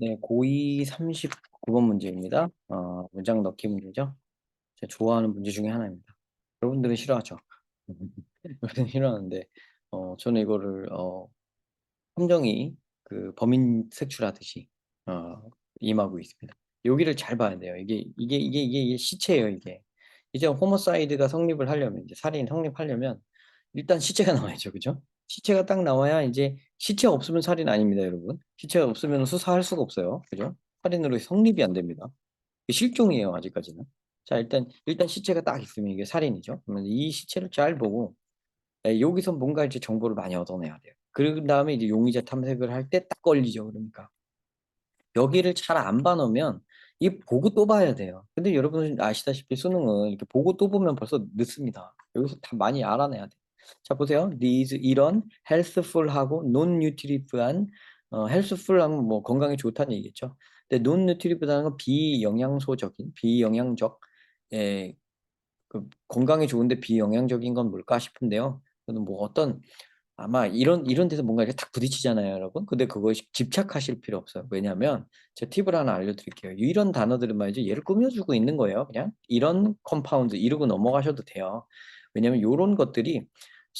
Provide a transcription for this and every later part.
네, 고2 39번 문제입니다. 어, 문장 넣기 문제죠. 제가 좋아하는 문제 중에 하나입니다. 여러분들은 싫어하죠? 여러분들은 싫어하는데, 어, 저는 이거를, 어, 함정이 그 범인 색출하듯이, 어, 임하고 있습니다. 여기를 잘 봐야 돼요. 이게, 이게, 이게, 이게, 이게 시체예요, 이게. 이제 호모사이드가 성립을 하려면, 이제 살인 성립하려면, 일단 시체가 나와야죠, 그죠? 시체가 딱 나와야 이제 시체가 없으면 살인 아닙니다, 여러분. 시체가 없으면 수사할 수가 없어요, 그죠? 살인으로 성립이 안 됩니다. 실종이에요, 아직까지는. 자, 일단 일단 시체가 딱 있으면 이게 살인이죠. 그러면 이 시체를 잘 보고 에, 여기서 뭔가 이제 정보를 많이 얻어내야 돼요. 그런 다음에 이제 용의자 탐색을 할 때 딱 걸리죠, 그러니까. 여기를 잘 안 봐놓으면 이 보고 또 봐야 돼요. 근데 여러분 아시다시피 수능은 이렇게 보고 또 보면 벌써 늦습니다. 여기서 다 많이 알아내야 돼. 자 보세요. these 이런 healthful하고 non-nutritive한 어, healthful하면 뭐 건강에 좋다는 얘기겠죠. 근데 non-nutritive라는 건 비영양소적인 비영양적 에, 그 건강에 좋은데 비영양적인 건 뭘까 싶은데요. 저는 뭐 어떤 아마 이런 이런 데서 뭔가 이렇게 탁 부딪히잖아요, 여러분. 근데 그거 집착하실 필요 없어요. 왜냐하면 제가 팁을 하나 알려드릴게요. 이런 단어들은 말이죠. 얘를 꾸며주고 있는 거예요. 그냥 이런 컴파운드 이러고 넘어가셔도 돼요. 왜냐하면 이런 것들이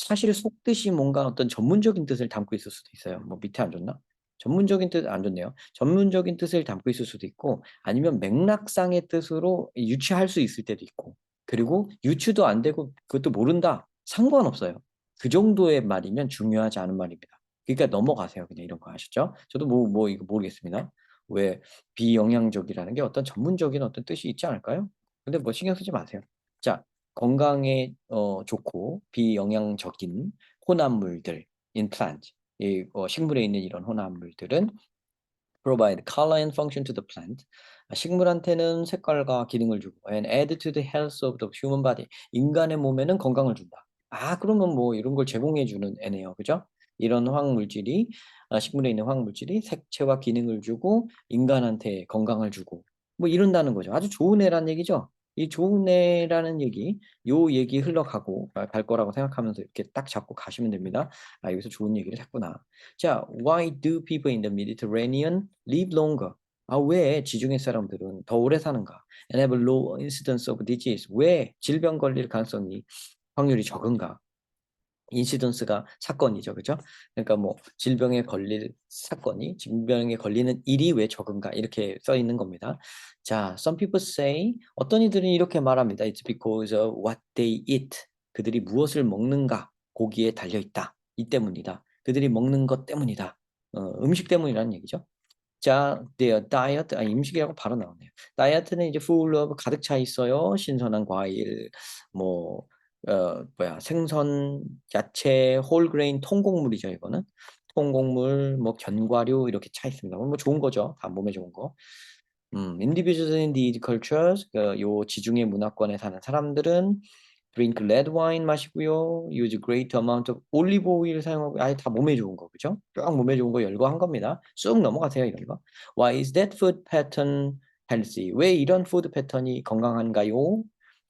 사실 속뜻이 뭔가 어떤 전문적인 뜻을 담고 있을 수도 있어요. 뭐 밑에 안 줬나? 전문적인 뜻 안 좋네요. 전문적인 뜻을 담고 있을 수도 있고 아니면 맥락상의 뜻으로 유추할 수 있을 때도 있고 그리고 유추도 안 되고 그것도 모른다. 상관없어요. 그 정도의 말이면 중요하지 않은 말입니다. 그러니까 넘어가세요. 그냥 이런 거 아시죠? 저도 뭐, 뭐 이거 모르겠습니다. 왜 비영양적이라는 게 어떤 전문적인 어떤 뜻이 있지 않을까요? 근데 뭐 신경 쓰지 마세요. 자, 건강에 어, 좋고 비영양적인 혼합물들, implant, 이 어, 식물에 있는 이런 혼합물들은 provide color and function to the plant. 식물한테는 색깔과 기능을 주고 and add to the health of the human body. 인간의 몸에는 건강을 준다. 아, 그러면 뭐 이런 걸 제공해 주는 애네요. 그죠? 이런 화학물질이 아, 식물에 있는 화학물질이 색채와 기능을 주고 인간한테 건강을 주고 뭐 이런다는 거죠. 아주 좋은 애란 얘기죠. 이 좋은 애라는 얘기, 요 얘기 흘러가고 갈 거라고 생각하면서 이렇게 딱 잡고 가시면 됩니다. 아, 여기서 좋은 얘기를 했구나. 자, why do people in the Mediterranean live longer? 아, 왜 지중해 사람들은 더 오래 사는가? And have low incidence of disease. 왜 질병 걸릴 가능성이 확률이 적은가? 인시던스가 사건이죠, 그죠? 그러니까 뭐 질병에 걸릴 사건이 질병에 걸리는 일이 왜 적은가 이렇게 써 있는 겁니다. 자, some people say 어떤 이들은 이렇게 말합니다. It's because of what they eat. 그들이 무엇을 먹는가 거기에 달려 있다. 이 때문이다. 그들이 먹는 것 때문이다. 어, 음식 때문이라는 얘기죠. 자, their diet, 아, 임식이라고 바로 나오네요. 다이어트는 이제 full of 가득 차 있어요. 신선한 과일, 뭐 어, 뭐야, 생선, 야채, 홀그레인, 통곡물이죠, 이거는. 통곡물, 뭐 견과류 이렇게 차 있습니다. 뭐 좋은 거죠. 다 몸에 좋은 거. 음, individuals in these cultures, 그, 요 지중해 문화권에 사는 사람들은 drink red wine 마시고요. use great amount of olive oil 사용하고 아예 다 몸에 좋은 거 그죠? 쭉 몸에 좋은 거 열거한 겁니다. 쑥 넘어가세요 이런 거. Why is that food pattern healthy? 왜 이런 푸드 패턴이 건강한가요?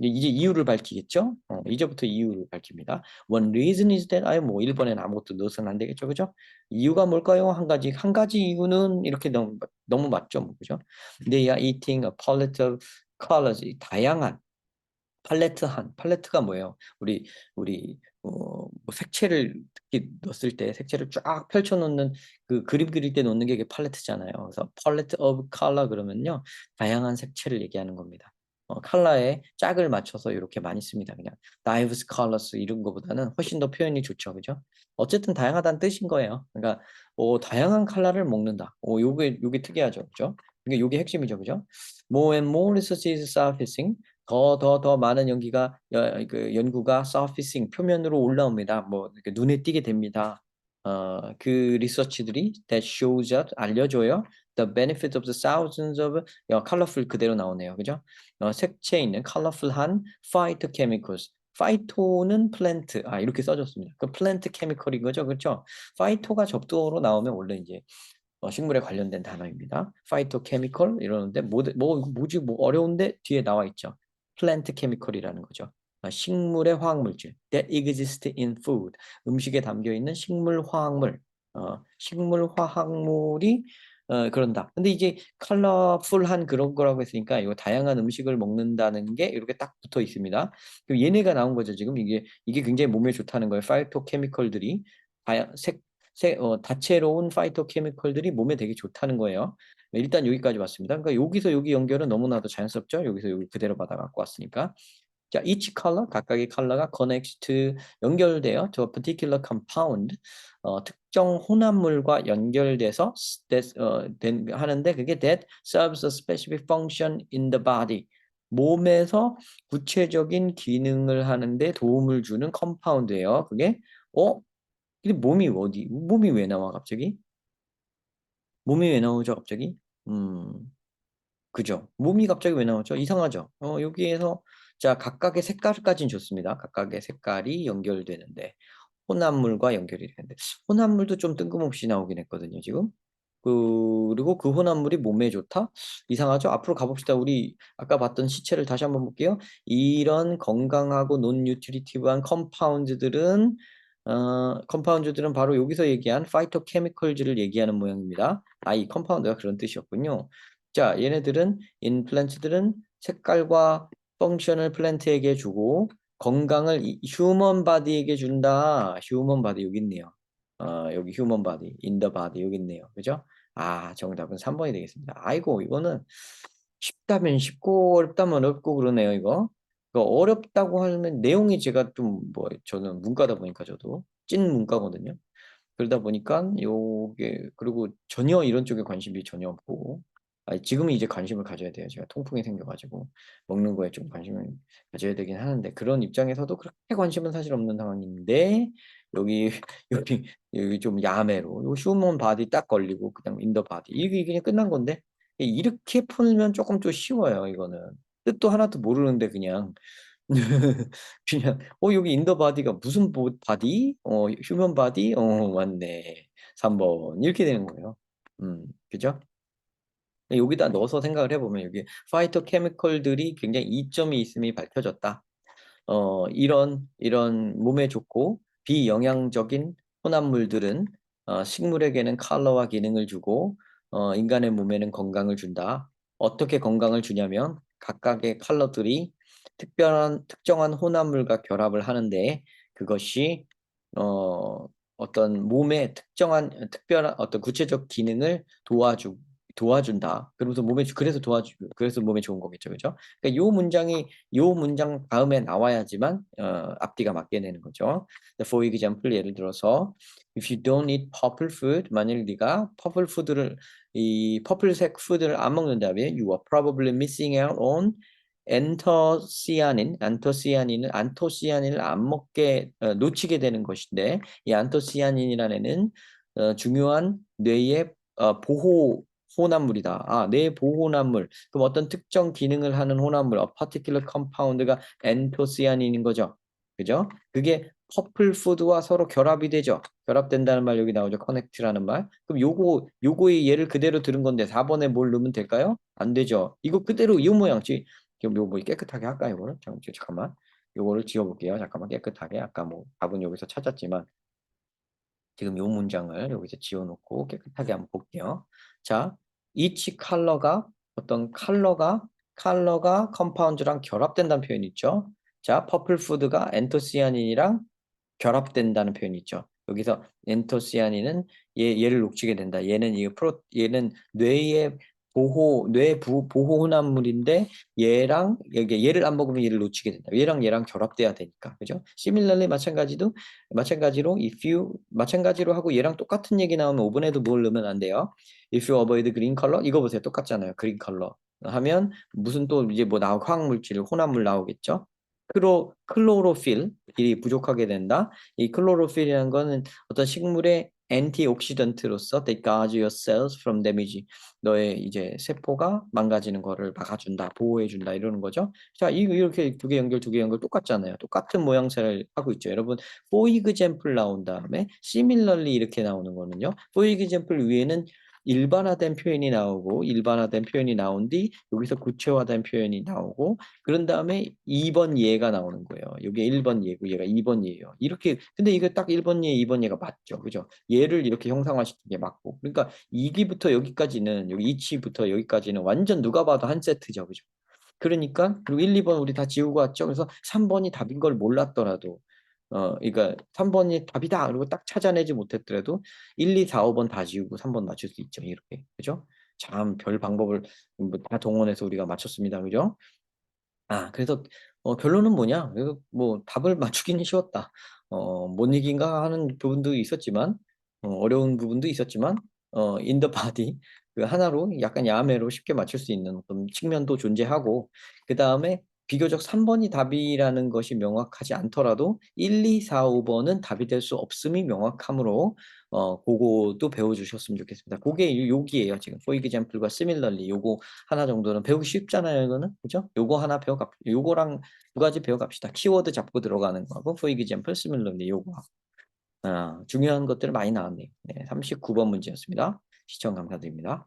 이제 이유를 밝히겠죠? 어, 이제부터 이유를 밝힙니다. One reason is that 아예 뭐 1번에는 아무것도 넣어서는 안 되겠죠, 그죠? 이유가 뭘까요? 한 가지 한 가지 이유는 이렇게 너무 너무 맞죠, 뭐, 그죠? They are eating a palette of colors, 다양한 팔레트한 팔레트가 뭐예요? 우리 우리 어, 뭐 색채를 특히 넣었을 때 색채를 쫙 펼쳐 놓는 그 그림 그릴 때 놓는 게 팔레트잖아요. 그래서 palette of color 그러면요 다양한 색채를 얘기하는 겁니다. 어, 컬러에 짝을 맞춰서 이렇게 많이 씁니다. 그냥 diverse colors 이런 거보다는 훨씬 더 표현이 좋죠. 그죠? 어쨌든 다양하다는 뜻인 거예요. 그러니까 어, 다양한 컬러를 먹는다. 어, 요게 요게 특이하죠. 그죠? 그러니까 요게 핵심이죠. 그죠? More and more research is surfacing. 더 더 더 많은 연기가 여, 그 연구가 surfacing 표면으로 올라옵니다. 뭐 눈에 띄게 됩니다. 어, 그 리서치들이 that shows us 알려줘요. The benefit of the thousands of 야, colorful 그대로 나오네요. 그죠? 어, 색채 있는 colorful한 phytochemicals. 파이토는 플랜트. 아, 이렇게 써졌습니다. 그 플랜트 케미컬인 거죠. 그렇죠? 파이토가 접두어로 나오면 원래 이제 어, 식물에 관련된 단어입니다. 파이토 케미컬 이러는데 뭐, 뭐 뭐지 뭐 어려운데 뒤에 나와 있죠. 플랜트 케미컬이라는 거죠. 아, 식물의 화학물질 that exist in food 음식에 담겨 있는 식물 화학물 어, 식물 화학물이 어, 그런다. 근데 이제 컬러풀한 그런 거라고 했으니까 이거 다양한 음식을 먹는다는 게 이렇게 딱 붙어 있습니다. 그럼 얘네가 나온 거죠. 지금 이게 이게 굉장히 몸에 좋다는 거예요. 파이토케미컬들이 다양 색, 색 어, 다채로운 파이토케미컬들이 몸에 되게 좋다는 거예요. 일단 여기까지 왔습니다. 그러니까 여기서 여기 연결은 너무나도 자연스럽죠. 여기서 여기 그대로 받아 갖고 왔으니까. 자, each color 각각의 컬러가 connects to 연결돼요. to a particular compound 어, 특정 혼합물과 연결돼서 that, 어, 된, 하는데 그게 that serves a specific function in the body. 몸에서 구체적인 기능을 하는데 도움을 주는 컴파운드예요. 그게 어? 근데 몸이 어디? 몸이 왜 나와 갑자기? 몸이 왜 나오죠 갑자기? 음, 그죠? 몸이 갑자기 왜 나오죠? 이상하죠? 어, 여기에서 자, 각각의 색깔까지는 좋습니다. 각각의 색깔이 연결되는데 혼합물과 연결이 되는데 혼합물도 좀 뜬금없이 나오긴 했거든요, 지금. 그, 그리고 그 혼합물이 몸에 좋다? 이상하죠? 앞으로 가봅시다. 우리 아까 봤던 시체를 다시 한번 볼게요. 이런 건강하고 논뉴트리티브한 컴파운드들은 어, 컴파운드들은 바로 여기서 얘기한 파이토케미컬즈를 얘기하는 모양입니다. 아, 이 컴파운드가 그런 뜻이었군요. 자, 얘네들은 인플란트들은 색깔과 펑션을 플랜트에게 주고 건강을 휴먼 바디에게 준다. 휴먼 바디 여기 있네요. 어, 여기 휴먼 바디, 인더 바디 여기 있네요. 그죠? 아, 정답은 3번이 되겠습니다. 아이고, 이거는 쉽다면 쉽고 어렵다면 어렵고 그러네요, 이거. 그 어렵다고 하면 내용이 제가 좀 뭐 저는 문과다 보니까 저도 찐 문과거든요. 그러다 보니까 요게 그리고 전혀 이런 쪽에 관심이 전혀 없고 아니, 지금은 이제 관심을 가져야 돼요. 제가 통풍이 생겨가지고 먹는 거에 좀 관심을 가져야 되긴 하는데 그런 입장에서도 그렇게 관심은 사실 없는 상황인데 여기 여기 여기 좀 야매로 요 휴먼 바디 딱 걸리고 그냥 인더 바디 이게 그냥 끝난 건데 이렇게 풀면 조금 좀 쉬워요. 이거는 뜻도 하나도 모르는데 그냥 그냥 어 여기 인더 바디가 무슨 바디? 어 휴먼 바디? 어 맞네. 3번 이렇게 되는 거예요. 음 그죠? 여기다 넣어서 생각을 해보면 여기 파이터 케미컬들이 굉장히 이점이 있음이 밝혀졌다. 어, 이런 이런 몸에 좋고 비영양적인 혼합물들은 어, 식물에게는 컬러와 기능을 주고 어, 인간의 몸에는 건강을 준다. 어떻게 건강을 주냐면 각각의 컬러들이 특별한 특정한 혼합물과 결합을 하는데 그것이 어, 어떤 몸의 특정한 특별한 어떤 구체적 기능을 도와주 도와준다. 그러면서 몸에 그래서 도와주 그래서 몸에 좋은 거겠죠, 그죠? 그러니까 요 문장이 요 문장 다음에 나와야지만 어, 앞뒤가 맞게 되는 거죠. For example, 예를 들어서 if you don't eat purple food, 만일 네가 purple food를 이 퍼플색 푸드를 안 먹는다면 you are probably missing out on 엔터시아닌, 안토시아닌은 안토시아닌을 안 먹게 어, 놓치게 되는 것인데 이 안토시아닌이라는 애는 어, 중요한 뇌의 어, 보호 혼합물이다. 아, 뇌 보호혼합물. 그럼 어떤 특정 기능을 하는 혼합물, a particular compound가 엔토시아닌인 거죠. 그죠? 그게 퍼플 푸드와 서로 결합이 되죠. 결합된다는 말 여기 나오죠. 커넥트라는 말. 그럼 요거 요거의 예를 그대로 들은 건데 4번에 뭘 넣으면 될까요? 안 되죠. 이거 그대로 이 모양지. 그럼 요거 뭐 깨끗하게 할까요, 이거를? 잠깐만. 요거를 지워 볼게요. 잠깐만 깨끗하게. 아까 뭐 답은 여기서 찾았지만 지금 요 문장을 여기서 지워 놓고 깨끗하게 한번 볼게요. 자, each 컬러가 어떤 컬러가 컬러가 컴파운드랑 결합된다는 표현이 있죠. 자, 퍼플 푸드가 엔토시아닌이랑 결합된다는 표현이 있죠. 여기서 엔토시아닌은 얘, 얘를 녹치게 된다. 얘는 이 프로 얘는 뇌의 보호 뇌 부, 보호 혼합물인데 얘랑 얘를 안 먹으면 얘를 놓치게 된다. 얘랑 얘랑 결합돼야 되니까. 그죠? similarly 마찬가지도 마찬가지로 if you 마찬가지로 하고 얘랑 똑같은 얘기 나오면 5번에도 뭘 넣으면 안 돼요. if you avoid green color 이거 보세요. 똑같잖아요. green color 하면 무슨 또 이제 뭐 나오 화학 물질 혼합물 나오겠죠? 클로 클로로필이 부족하게 된다. 이 클로로필이라는 거는 어떤 식물의 엔티옥시던트로서 they guard your cells from damage. 너의 이제 세포가 망가지는 거를 막아준다, 보호해준다 이러는 거죠. 자, 이 이렇게 두 개 연결, 두 개 연결 똑같잖아요. 똑같은 모양새를 하고 있죠. 여러분, for example 나온 다음에 similarly 이렇게 나오는 거는요. for example 위에는 일반화된 표현이 나오고 일반화된 표현이 나온 뒤 여기서 구체화된 표현이 나오고 그런 다음에 2번 예가 나오는 거예요. 이게 1번 예고 얘가 2번 예예요. 이렇게 근데 이게 딱 1번 예, 2번 예가 맞죠. 그죠? 얘를 이렇게 형상화시킨 게 맞고. 그러니까 2기부터 여기까지는 여기 2치부터 여기까지는 완전 누가 봐도 한 세트죠. 그죠? 그러니까 그리고 1, 2번 우리 다 지우고 왔죠. 그래서 3번이 답인 걸 몰랐더라도 어, 그러니까 3번이 답이다. 그리고 딱 찾아내지 못했더라도 1, 2, 4, 5번 다 지우고 3번 맞출 수 있죠. 이렇게. 그죠? 참 별 방법을 뭐다 동원해서 우리가 맞췄습니다. 그죠? 아, 그래서 어, 결론은 뭐냐? 그래서 뭐 답을 맞추기는 쉬웠다. 어, 못 이긴가 하는 부분도 있었지만 어, 어려운 부분도 있었지만 어, the body 그 하나로 약간 야매로 쉽게 맞출 수 있는 어떤 측면도 존재하고 그 다음에 비교적 3번이 답이라는 것이 명확하지 않더라도 1, 2, 4, 5번은 답이 될 수 없음이 명확하므로 어, 그거도 배워주셨으면 좋겠습니다. 그게 여기에요. 지금 for example과 similarly 요거 하나 정도는 배우기 쉽잖아요. 이거는 그죠? 요거 하나 배워갑 요거랑 두 가지 배워갑시다. 키워드 잡고 들어가는 거하고 for example, similarly 요거 아, 중요한 것들 많이 나왔네요. 네, 39번 문제였습니다. 시청 감사드립니다.